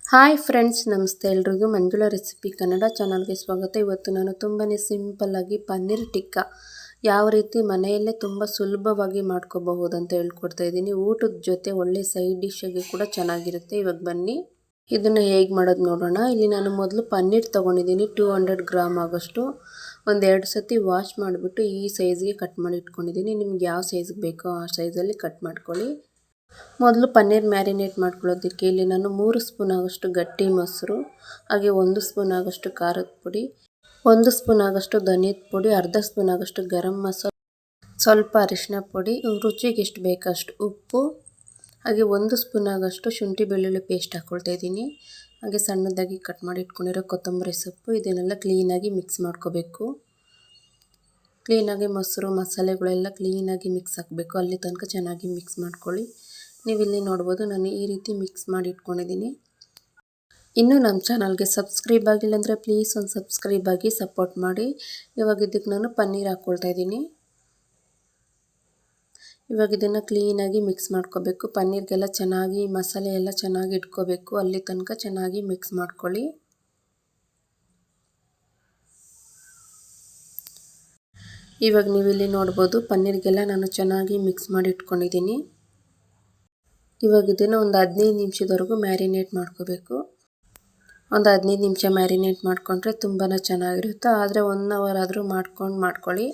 Hi friends, ನಮಸ್ತೆ. ಎಲ್ರಿಗೂ Manjula recipe Kannada ಚಾನಲ್ಗೆ ಸ್ವಾಗತ. ಇವತ್ತು ನಾನು ತುಂಬಾ ಸಿಂಪಲ್ಲಾಗಿ ಪನ್ನೀರ್ ಟಿಕ್ಕಾ ಯಾವ ರೀತಿ ಮನೆಯಲ್ಲೇ ತುಂಬ ಸುಲಭವಾಗಿ ಮಾಡ್ಕೋಬಹುದು ಅಂತ ಹೇಳ್ಕೊಡ್ತಾ ಇದ್ದೀನಿ. ಊಟದ ಜೊತೆ ಒಳ್ಳೆ ಸೈಡ್ ಡಿಶ್ಶಾಗಿ ಕೂಡ ಚೆನ್ನಾಗಿರುತ್ತೆ. ಇವಾಗ ಬನ್ನಿ. ಇದನ್ನು ಹೇಗೆ ಮಾಡೋದು ನೋಡೋಣ. ಇಲ್ಲಿ ನಾನು ಮೊದಲು ಪನ್ನೀರ್ ತೊಗೊಂಡಿದ್ದೀನಿ. ಟೂ ಹಂಡ್ರೆಡ್ ಗ್ರಾಮ್ ಆಗೋಷ್ಟು. ಒಂದೆರಡು ಸತಿ ವಾಶ್ ಮಾಡಿಬಿಟ್ಟು ಈ ಸೈಜ್ಗೆ ಕಟ್ ಮಾಡಿ ಇಟ್ಕೊಂಡಿದ್ದೀನಿ. ನಿಮ್ಗೆ ಯಾವ ಸೈಜ್ಗೆ ಬೇಕೋ ಆ ಸೈಜಲ್ಲಿ ಕಟ್ ಮಾಡ್ಕೊಳ್ಳಿ. ಮೊದಲು ಪನ್ನೀರ್ ಮ್ಯಾರಿನೇಟ್ ಮಾಡ್ಕೊಳ್ಳೋದಕ್ಕೆ ಇಲ್ಲಿ ನಾನು ಮೂರು ಸ್ಪೂನ್ ಆಗೋಷ್ಟು ಗಟ್ಟಿ ಮೊಸರು, ಹಾಗೆ ಒಂದು ಸ್ಪೂನ್ ಆಗೋಷ್ಟು ಖಾರದ ಪುಡಿ, ಒಂದು ಸ್ಪೂನ್ ಆಗೋಷ್ಟು ಧನಿಯದ ಪುಡಿ, ಅರ್ಧ ಸ್ಪೂನ್ ಆಗೋಷ್ಟು ಗರಂ ಮಸಾಲೆ, ಸ್ವಲ್ಪ ಅರಿಶಿನ ಪುಡಿ, ರುಚಿಗೆ ಎಷ್ಟು ಬೇಕಷ್ಟು ಉಪ್ಪು, ಹಾಗೆ ಒಂದು ಸ್ಪೂನ್ ಆಗೋಷ್ಟು ಶುಂಠಿ ಬೆಳ್ಳುಳ್ಳಿ ಪೇಸ್ಟ್ ಹಾಕ್ಕೊಳ್ತಾ ಇದ್ದೀನಿ. ಹಾಗೆ ಸಣ್ಣದಾಗಿ ಕಟ್ ಮಾಡಿ ಇಟ್ಕೊಂಡಿರೋ ಕೊತ್ತಂಬರಿ ಸೊಪ್ಪು, ಇದನ್ನೆಲ್ಲ ಕ್ಲೀನಾಗಿ ಮಿಕ್ಸ್ ಮಾಡ್ಕೋಬೇಕು. ಕ್ಲೀನಾಗಿ ಮೊಸರು, ಮಸಾಲೆಗಳೆಲ್ಲ ಕ್ಲೀನಾಗಿ ಮಿಕ್ಸ್ ಹಾಕಬೇಕು. ಅಲ್ಲಿ ತನಕ ಚೆನ್ನಾಗಿ ಮಿಕ್ಸ್ ಮಾಡ್ಕೊಳ್ಳಿ. ನೀವು ಇಲ್ಲಿ ನೋಡ್ಬೋದು ನಾನು ಈ ರೀತಿ ಮಿಕ್ಸ್ ಮಾಡಿ ಇಟ್ಕೊಂಡಿದ್ದೀನಿ. ಇನ್ನೂ ನಮ್ಮ ಚಾನಲ್ಗೆ ಸಬ್ಸ್ಕ್ರೈಬ್ ಆಗಿಲ್ಲ ಅಂದರೆ ಪ್ಲೀಸ್ ಒಂದು ಸಬ್ಸ್ಕ್ರೈಬ್ ಆಗಿ ಸಪೋರ್ಟ್ ಮಾಡಿ. ಇವಾಗ ಇದಕ್ಕೆ ನಾನು ಪನ್ನೀರ್ ಹಾಕ್ಕೊಳ್ತಾ ಇದ್ದೀನಿ. ಇವಾಗ ಇದನ್ನು ಕ್ಲೀನಾಗಿ ಮಿಕ್ಸ್ ಮಾಡ್ಕೋಬೇಕು. ಪನ್ನೀರ್ಗೆಲ್ಲ ಚೆನ್ನಾಗಿ, ಮಸಾಲೆ ಎಲ್ಲ ಚೆನ್ನಾಗಿ ಇಟ್ಕೋಬೇಕು. ಅಲ್ಲಿ ತನಕ ಚೆನ್ನಾಗಿ ಮಿಕ್ಸ್ ಮಾಡ್ಕೊಳ್ಳಿ. ಇವಾಗ ನೀವು ಇಲ್ಲಿ ನೋಡ್ಬೋದು ಪನ್ನೀರ್ಗೆಲ್ಲ ನಾನು ಚೆನ್ನಾಗಿ ಮಿಕ್ಸ್ ಮಾಡಿ ಇಟ್ಕೊಂಡಿದ್ದೀನಿ. ಇವಾಗ ಇದನ್ನು ಒಂದು ಹದಿನೈದು ನಿಮಿಷದವರೆಗೂ ಮ್ಯಾರಿನೇಟ್ ಮಾಡ್ಕೋಬೇಕು. ಒಂದು ಹದಿನೈದು ನಿಮಿಷ ಮ್ಯಾರಿನೇಟ್ ಮಾಡಿಕೊಂಡ್ರೆ ತುಂಬಾ ಚೆನ್ನಾಗಿರುತ್ತೆ. ಆದರೆ ಒನ್ ಅವರ್ ಆದರೂ ಮಾಡ್ಕೊಂಡು ಮಾಡ್ಕೊಳ್ಳಿ.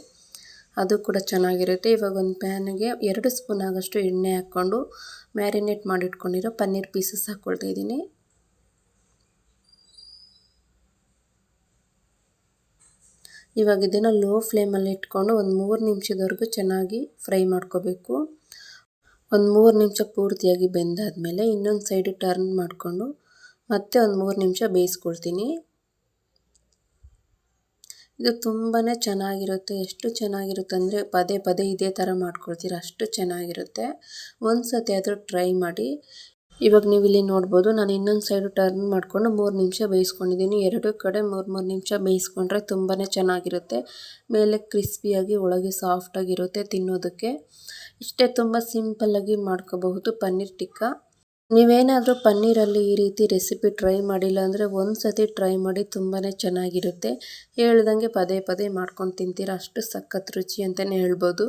ಅದು ಕೂಡ ಚೆನ್ನಾಗಿರುತ್ತೆ. ಇವಾಗ ಒಂದು ಪ್ಯಾನಿಗೆ ಎರಡು ಸ್ಪೂನ್ ಆಗೋಷ್ಟು ಎಣ್ಣೆ ಹಾಕ್ಕೊಂಡು ಮ್ಯಾರಿನೇಟ್ ಮಾಡಿಟ್ಕೊಂಡಿರೋ ಪನ್ನೀರ್ ಪೀಸಸ್ ಹಾಕ್ಕೊಳ್ತಾ ಇದ್ದೀನಿ. ಇವಾಗ ಇದನ್ನು ಲೋ ಫ್ಲೇಮಲ್ಲಿ ಇಟ್ಕೊಂಡು ಒಂದು ಮೂರು ನಿಮಿಷದವರೆಗೂ ಚೆನ್ನಾಗಿ ಫ್ರೈ ಮಾಡ್ಕೋಬೇಕು. ಒಂದು ಮೂರು ನಿಮಿಷ ಪೂರ್ತಿಯಾಗಿ ಬೆಂದಾದಮೇಲೆ ಇನ್ನೊಂದು ಸೈಡು ಟರ್ನ್ ಮಾಡಿಕೊಂಡು ಮತ್ತೆ ಒಂದು ಮೂರು ನಿಮಿಷ ಬೇಯಿಸ್ಕೊಳ್ತೀನಿ. ಇದು ತುಂಬಾ ಚೆನ್ನಾಗಿರುತ್ತೆ. ಎಷ್ಟು ಚೆನ್ನಾಗಿರುತ್ತೆ ಅಂದರೆ ಪದೇ ಪದೇ ಇದೇ ಥರ ಮಾಡ್ಕೊಳ್ತೀರ ಅಷ್ಟು ಚೆನ್ನಾಗಿರುತ್ತೆ. ಒಂದು ಸತಿ ಆದರೂ ಟ್ರೈ ಮಾಡಿ. ಇವಾಗ ನೀವು ಇಲ್ಲಿ ನೋಡ್ಬೋದು, ನಾನು ಇನ್ನೊಂದು ಸೈಡು ಟರ್ನ್ ಮಾಡಿಕೊಂಡು ಮೂರು ನಿಮಿಷ ಬೇಯಿಸ್ಕೊಂಡಿದ್ದೀನಿ. ಎರಡು ಕಡೆ ಮೂರು ಮೂರು ನಿಮಿಷ ಬೇಯಿಸ್ಕೊಂಡ್ರೆ ತುಂಬಾ ಚೆನ್ನಾಗಿರುತ್ತೆ. ಮೇಲೆ ಕ್ರಿಸ್ಪಿಯಾಗಿ ಒಳಗೆ ಸಾಫ್ಟಾಗಿರುತ್ತೆ ತಿನ್ನೋದಕ್ಕೆ. ಇಷ್ಟೇ ತುಂಬ ಸಿಂಪಲ್ಲಾಗಿ ಮಾಡ್ಕೋಬಹುದು, ಪನ್ನೀರ್ ಟಿಕ್ಕಾ. ನೀವೇನಾದರೂ ಪನ್ನೀರಲ್ಲಿ ಈ ರೀತಿ ರೆಸಿಪಿ ಟ್ರೈ ಮಾಡಿಲ್ಲ ಅಂದರೆ ಒಂದು ಸತಿ ಟ್ರೈ ಮಾಡಿ ತುಂಬಾ ಚೆನ್ನಾಗಿರುತ್ತೆ. ಹೇಳ್ದಂಗೆ ಪದೇ ಪದೇ ಮಾಡ್ಕೊಂಡು ತಿಂತೀರ? ಅಷ್ಟು ಸಖತ್ ರುಚಿ ಅಂತಲೇ ಹೇಳ್ಬೋದು.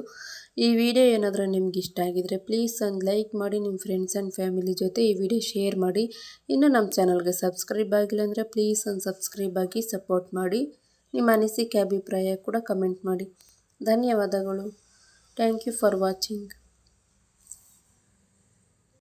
ಈ ವಿಡಿಯೋ ಏನಾದರೂ ನಿಮ್ಗೆ ಇಷ್ಟ ಆಗಿದರೆ ಪ್ಲೀಸ್ ಒಂದು ಲೈಕ್ ಮಾಡಿ ನಿಮ್ಮ ಫ್ರೆಂಡ್ಸ್ ಆ್ಯಂಡ್ ಫ್ಯಾಮಿಲಿ ಜೊತೆ ಈ ವಿಡಿಯೋ ಶೇರ್ ಮಾಡಿ. ಇನ್ನು ನಮ್ಮ ಚಾನಲ್ಗೆ ಸಬ್ಸ್ಕ್ರೈಬ್ ಆಗಿಲ್ಲ ಅಂದರೆ ಪ್ಲೀಸ್ ಒಂದು ಸಬ್ಸ್ಕ್ರೈಬ್ ಆಗಿ ಸಪೋರ್ಟ್ ಮಾಡಿ. ನಿಮ್ಮ ಅನಿಸಿಕೆ, ಅಭಿಪ್ರಾಯ ಕೂಡ ಕಮೆಂಟ್ ಮಾಡಿ. ಧನ್ಯವಾದಗಳು. Thank you for watching